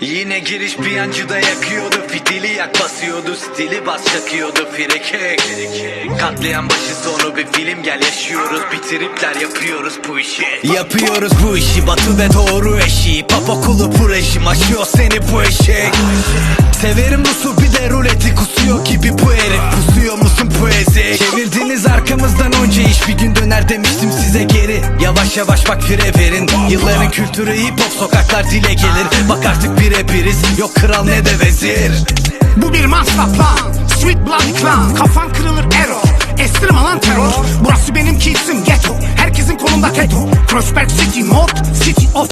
Yine giriş piyancıda yakıyordu. Fitili yak basıyordu Stili bas çakıyordu. Frekek Katlayan başı sonu bir film Gel yaşıyoruz. Bitiripler yapıyoruz bu işi. Yapıyoruz bu işi. Batı ve doğru eşi. Papa kulu bu rejim. Aşıyor seni bu eşek. Döner demiştim size geri. Yavaş yavaş bak fire verin. Yılların kültürü hip hop sokaklar dile gelir. Bak artık birebiriz yok kral ne de vezir. Bu bir master plan Sweet bloody clan. Kafan kırılır error Estirme lan terör Burası benim kisim ghetto. Herkesin kolunda teto. Crossback city mode City of